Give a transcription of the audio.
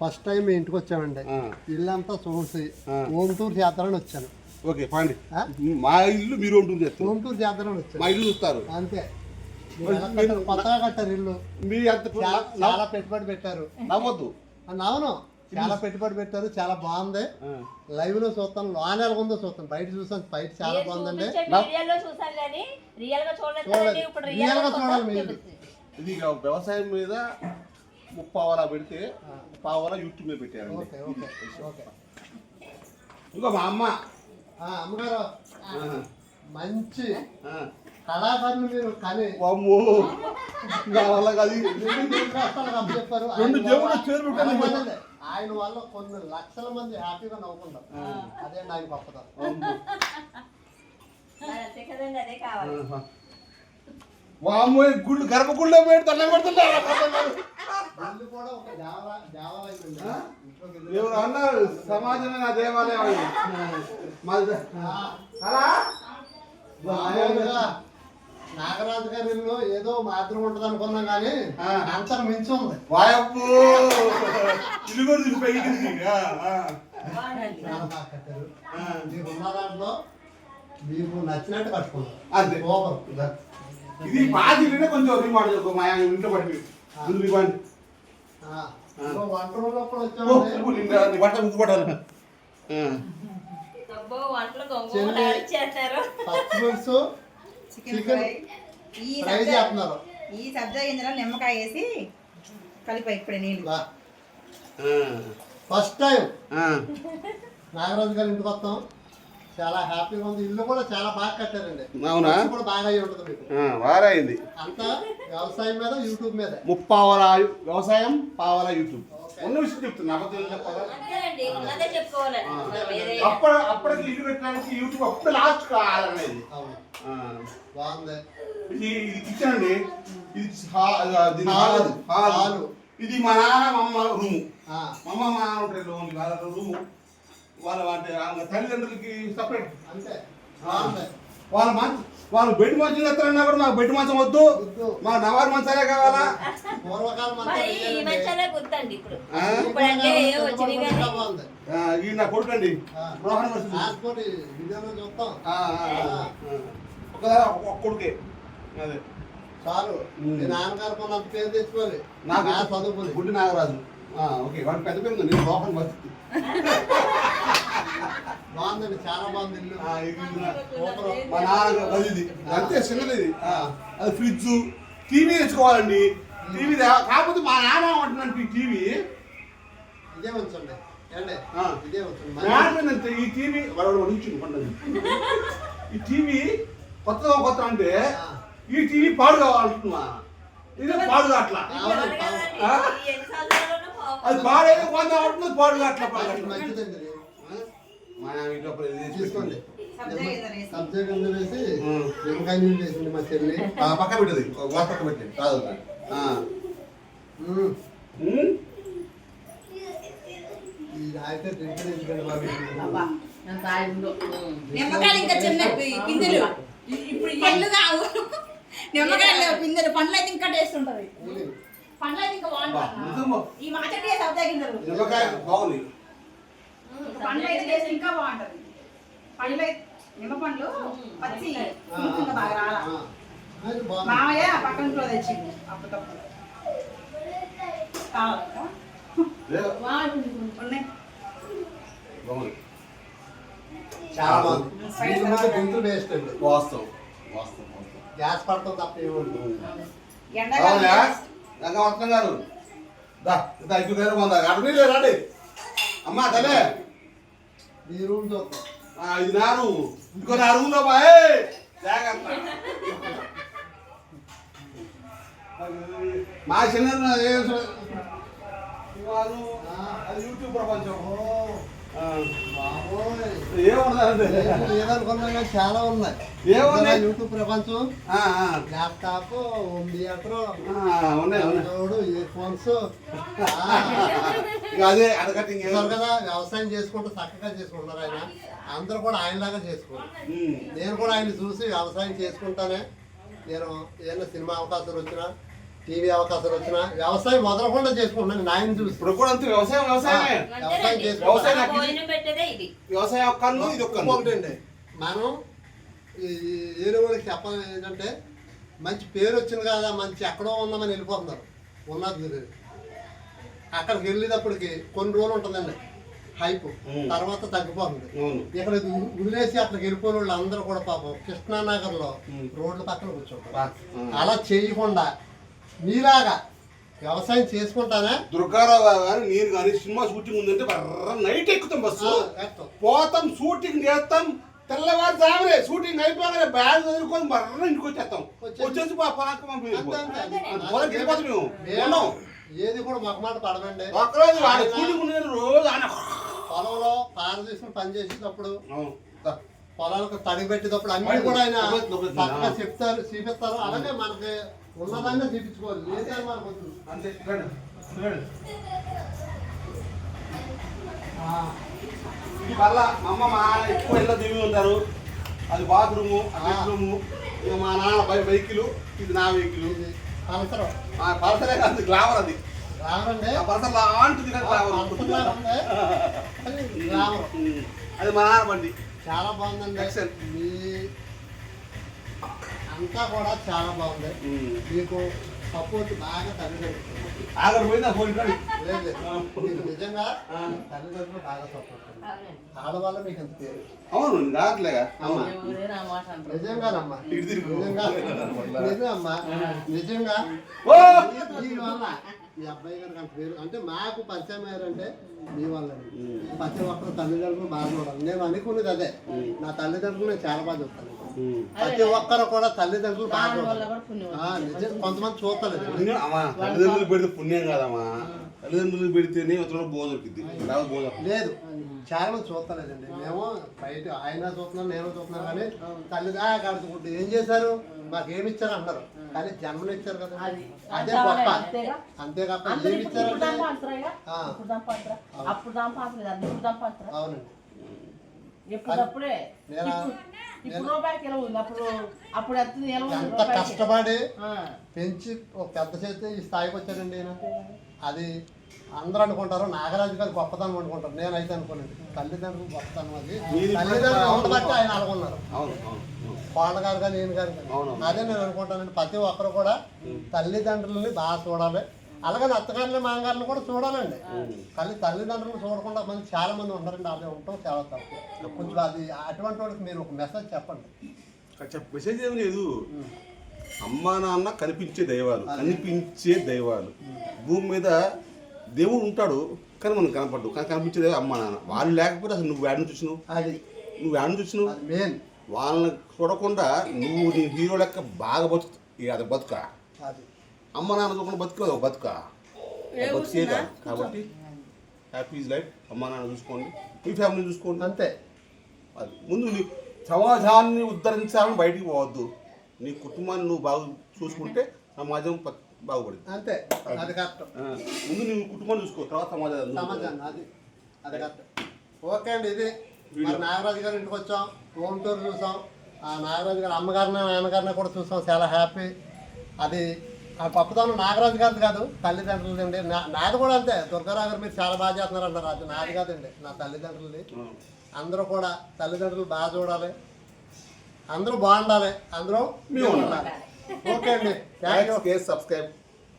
First time మీ ఇంటికి వచ్చామండి. ఇల్లంతా చూసి. ఓంటూరు చేద్దామని వచ్చాను ఓకే పాండి? మా ఇల్లు మీరు ఉంటుంది చేస్తారు ఓంటూరు చేద్దామని వచ్చాను మా ఇల్లు చూస్తారు అంతే మీరు? కొత్తగా కట్టారు ఇల్లు మీ అంత చాలా పెట్టుబడి పెట్టారు నవ్వద్దు అని అవును చాలా పెట్టుబడి పెట్టారు చాలా బాగుంది. లైవ్లో చూస్తాను లోన్ ఎలా ఉందో చూస్తాను బయట చూస్తాను బయట చాలా మీరు బాగుందండి రియల్గా చూడలేదు చూడాలి. కదండి. ఇప్పుడు రియల్ రియల్గా గా చూడాలి మీరు. ఇది వ్యవసాయం మీద ముప్పావలా పెడితే ముప్పావలా యూట్యూబ్ మీద పెట్టారండి ఓకే ఓకే ఓకే ఇంకో మా అమ్మ ఆ, అమ్మగారు. మంచి ఆ. కళాకారులు మీరు కానీ అమ్మో నా వల్ల కాదు. రెండు ఆయన వల్ల-. ఆయన కొన్ని లక్షల మంది హ్యాపీగా నవ్వుకుంటారు అదే ఆయన గొప్పతనం. వామ్మో గుళ్ళు గర్భగుళ్ళో పెట్టి దండం ఎవరు అన్నారు? సమాజమే నా దేవాలయం నాగరాజు గారి ఇల్లు ఏదో మాత్రం ఉంటుంది అనుకున్నాం కానీ ఆ. అంతరం మించి ఉంది. వాయప్పు ఇల్లు కూడా దాంట్లో మీకు నచ్చినట్టు కట్టుకున్నారు అంతే. ఇది పాతి కొంచెం రీమాడ్ చేసుకో మా ఇంట్లో ఇంకో వంట పట్టాలి. ఈ సబ్జా చేస్తున్నారు. ఈ సబ్జా గింజలో నిమ్మకాయ వేసి కలిపా ఇప్పుడే నీళ్ళు. ఫస్ట్ టైం ఆ. నాగరాజు గారి ఇంటికి వస్తాం. చాలా హ్యాపీగా ఉంది. ఇల్లు కూడా చాలా బాగా కట్టారండి. అవునా? కూడా బాగా అయ్యి ఉంటుంది మీకు. ఆ, వారైంది. అంతా వ్యవసాయం మీద యూట్యూబ్ మీద. ముప్పావల వ్యవసాయం పావల యూట్యూబ్ ఉన్న విషయం చెప్తున్నా అప్పుడు అప్పటికి ఇల్లు పెట్టడానికి యూట్యూబ్ అప్పుడు లాస్ట్ కావాలనేది అవును. ఆ. బాగుంది. ఇది ఇది కిచెన్ అండి ఇది హాలు. హాల్. ఇది మా నాన్న మా అమ్మ రూము. ఆ, మా అమ్మ మా నాన్న ఉంటారు రూము. వాళ్ళ అంటే వాళ్ళ తల్లిదండ్రులకి సపరేట్ అంతే. వాళ్ళ మంచం వాళ్ళు బెడ్ మంచం చేస్తారన్నా కూడా మాకు బెడ్ మంచం వద్దు. వద్దు. మా నవారు మంచాలే కావాలా? ఈ నా కొడుకు అండి. రోహన్. ఒక కొడుకే. అదే. చాలు. నాన్నగారు కొన్నంత పేరు తెచ్చుకోవాలి. నాకు నా చదువుకుని. గుడ్డి నాగరాజు. ఆ, ఓకే. వాడు పెద్ద పేరు ఉంది. నేను రోహన్ వర్షం. బాగుందండి చాలా బాగుంది ఇల్లు. మా నాన్న అది అంతే చిన్నది ఇది. ఆ, అది ఫ్రిడ్జ్. టీవీ తెచ్చుకోవాలండి. టీవీ కాకపోతే మా నాన్న అంటున్నాను ఈ టీవీ. ఇదే ఉంచండి. ఏంటంటే ఈ టీవీ. పండుగ ఈ టీవీ కొత్తగా కొత్త అంటే. ఈ టీవీ పాడు కావాలంటున్నా. ఇదే పాడు పా- అది పాడైతే కొంత అవుతుంది పాడు కావట్లా పాడు మంచిది కావట్లా. మంచిదండి ఇది. ఆ? మా ఇంట్లో తీసుకోండి. వేసి. నిమ్మకాయ నీళ్ళు వేసింది మా చెల్లి. పక్క పెట్టదు. పక్క కాదు. అయితే నిమ్మకాయలు ఇంకా చిన్న పి- పిందెలు. ఇప్పుడు పండ్లు కావు. నిమ్మకాయలు లేవు, పిందెలు. పండ్లు అయితే ఇంకా టేస్ట్ ఉంటది. పండ్లు అయితే ఇంకా బాగుంటుంది? ఈ మాచటి సబ్జా గింజలు. నిమ్మకాయ బాగుంది. పండ్లు అయితే టేస్ట్ ఇంకా బాగుంటది. పండ్లు అయితే నిమ్మ పండ్లు పచ్చి బాగా రాలా. మామయ్య పక్కన తెచ్చింది అప్పటికప్పుడు. వాస్తవం. వాస్తవం గ్యాస్ పడతాం తప్ప ఎండగా గారు. దా ఐదు వంద రండి అమ్మా తలే. ఈ రూమ్ ఆ, ఇది నా రూము. ఇంకో నా రూమ్లో బాయ్ జాగ్రత్త. మా చిన్న అది యూట్యూబ్ ప్రపంచం. కానీ చాలా ఉన్నాయి. ఏమున్నాయి? యూట్యూబ్ ప్రపంచం. Laptop home theatre download earphones. అదే ఇంకేం. కదా వ్యవసాయం చేసుకుంటూ చక్కగా చేసుకుంటారు ఆయన. అందరూ కూడా ఆయనలాగా చేసుకోరు. నేను కూడా ఆయన చూసి వ్యవసాయం చేసుకుంటానే. నేను ఏదైనా సినిమా అవకాశాలు వచ్చినా టీవీ అవకాశాలు వచ్చినా వ్యవసాయం మొదలకుండా చేసుకుంటున్నాను నాయన చూసి ఇప్పుడు కూడా అంతే వ్యవసాయం వ్యవసాయమే. వ్యవసాయం వ్యవసాయం మన నాకు ఇది- భోజనం పెట్టేదే ఇది. వ్యవసాయం కన్ను ఇది ఒక కన్ను ఇంకొకటి అండి. మనం ఏరే వాళ్ళకి చెప్పాలి ఏంటంటే మంచి పేరు వచ్చింది కదా మంచి ఎక్కడో ఉన్నామని వెళ్ళిపోతున్నారు. ఉన్నది తెలియదు అక్కడికి వెళ్ళేటప్పటికి కొన్ని రోజులు ఉంటుందండి. హైప్. తర్వాత తగ్గిపోతుంది. అవును. ఇక్కడ వదిలేసి అక్కడికి వెళ్ళిపోయిన వాళ్ళు అందరూ కూడా పాపం కృష్ణానగర్లో ఉమ్. రోడ్ల పక్కన కూర్చుంటారు బా. ఆ. అలా చేయకుండా మీలాగా వ్యవసాయం చేసుకుంటానే? దుర్గారావు గారు నేను కానీ సినిమా షూటింగ్ ఉందంటే బర్ర నైట్ ఎక్కుతాం బస్సు. పోతాం షూటింగ్ చేస్తాం. తెల్లవారు జామరే షూటింగ్ అయిపోగానే బ్యాగ్ చదువుకొని బర్ర ఇంటికి వచ్చేస్తాం. వచ్చేసి- మా. పొలానికి వెళ్ళిపోతాం మేము. ఏది కూడా మొక్కమాట పడమండి ఒక్కరోజు వాడు ఆయన షూటింగ్ ఉండేది రోజు ఆయన పొలంలో పార తీసుకుని పని చేసేటప్పుడు. పొలాలకు తడిగి పెట్టేటప్పుడు అన్ని కూడా ఆయన. చక్కగా చెప్తారు చూపిస్తారు. అలాగే మనకి ఉన్నదాన్ని చూపించుకోవాలి. లేదా మనకు. అంతే. ఈ వల్ల అమ్మ మా నాన్న ఎక్కువ ఇళ్ళ దివి ఉంటారు. అది బాత్రూము బెడ్రూము ఇక మా నాన్న బై వెహికల్ ఇది నా వెహికల్. ఇది ఆ పలసరే కాదు గ్లామర్ అది. పలసర్ లాంటిది గ్లామర్. అది మా నాన్న బండి. చాలా బాగుందండి. మీ అంతా కూడా చాలా బాగుంది. మీకు సపోర్ట్ బాగా తల్లిదండ్రులు నిజంగా. తల్లిదండ్రులు బాగా సపోర్ట్ ఆడవాళ్ళ మీకు ఎంత పేరు? అవును రావట్లేగా. నిజంగానమ్మా. నిజంగా నిజంగా. ఓ! మీ అబ్బాయి గారికి అంత పేరు. అంటే మాకు పరిచయం అయ్యారంటే మీ వల్ల ప్రతి ఒక్కరు తల్లిదండ్రులు బాగా చూడాలి నేను అనుకునేది అదే. నా తల్లిదండ్రులు నేను చాలా బాగా చూస్తాను. ఉమ్. ప్రతి ఒక్కరు కూడా తల్లిదండ్రులు బాగా కొంతమంది చూస్తలేదు. తల్లిదండ్రులు పెడితే పుణ్యం కాదమ్మా. తల్లిదండ్రులు పెడితేనే అతను బోధ దొరికింది రాదు బోధ. లేదు చాలా మంది చూస్తలేదండి. మేము బయట ఆయన చూస్తున్నాం నేను చూస్తున్నాం కానీ తల్లి కడుచుకుంటూ ఏం చేశారు? మాకు ఏమి ఇచ్చారు అన్నారు కానీ జన్మనిచ్చారు కదా. అది అదే అంతే గొప్ప. అందరూ ఏమి అవునండి. ఎప్పుడప్పుడే. నేనా- ఇప్పుడు- ఇప్పుడు రూపాయికి ఎలా ఉంది? అప్పుడు అప్పుడు ఎంత కష్టపడి. పెంచి ఒక పెద్ద చేతి ఈ స్థాయికి వచ్చాడండి ఈయన. అది అందరూ అనుకుంటారు నాగరాజు గారు గొప్పతనం అనుకుంటారు. నేనైతే అనుకోలేదు. తల్లిదండ్రులు గొప్పతనం అది. తల్లిదండ్రులు. ఉండబట్టి ఆయన అనుకున్నారు అవును అవును అవును. వాళ్ళ గారు కానీ నేను గారు కానీ అవును. అదే నేను అనుకుంటానండి. ప్రతి ఒక్కరు కూడా తల్లిదండ్రులని బాగా చూడాలి. అలాగని అత్తగారిని మామగారిని కూడా చూడాలండి. కానీ తల్లిదండ్రులు చూడకుండా మంది చాలా మంది ఉంటారండి అదే ఉంటాం చాలా తప్పు కొంచెం అది అటువంటి వాళ్ళకి మీరు ఒక మెసేజ్ చెప్పండి. చెప్ప మెసేజ్ ఏం లేదు. అమ్మా నాన్న కనిపించే దైవాలు కనిపించే దైవాలు. భూమి మీద దేవుడు ఉంటాడు కానీ మనం కనపడ్డు కానీ కనిపించే దైవం అమ్మా నాన్న. వాళ్ళు లేకపోతే అసలు నువ్వు యాడ్ చూసినావు అది. నువ్వు యాడ్ చూసినావు మెయిన్ వాళ్ళని చూడకుండా నువ్వు నీ హీరో లెక్క బాగా బతుకు ఇక అది బతుక? అది. అమ్మ నాన్న చూడకుండా బతుకు? అది బతుక బతికేదా కాబట్టి హ్యాపీ ఇస్ లైఫ్. అమ్మ నాన్న చూసుకోండి. మీ ఫ్యామిలీ చూసుకోండి. అంతే. అది. ముందు నీ సమాజాన్ని ఉద్ధరించాలని బయటికి పోవద్దు. నీ కుటుంబాన్ని నువ్వు బాగు చూసుకుంటే సమాజం బాగుపడింది అంతే అది. కరెక్ట్. ముందు నీ కుటుంబాన్ని చూసుకో తర్వాత సమాజాన్ని సమాజాన్ని అది అది కరెక్ట్. ఓకే అండి ఇది. మరి నాగరాజు గారి ఇంటికి వచ్చాం హోమ్ టూర్ చూసాం. ఆ నాగరాజు గారి అమ్మగారిని నాన్నగారిని కూడా చూసాం చాలా హ్యాపీ. అది ఆ గొప్పతనం నాగరాజు గారిది కాదు తల్లిదండ్రులది అండి. నాది కూడా అంతే. దుర్గారావు గారు మీరు చాలా బాగా చేస్తున్నారు అన్నారు అది నాది కాదండి నా తల్లిదండ్రులది. అందరూ కూడా తల్లిదండ్రులు బాగా చూడాలి. అందరూ బాగుండాలి. అందరూ ఓకే అండి. Thank you subscribe.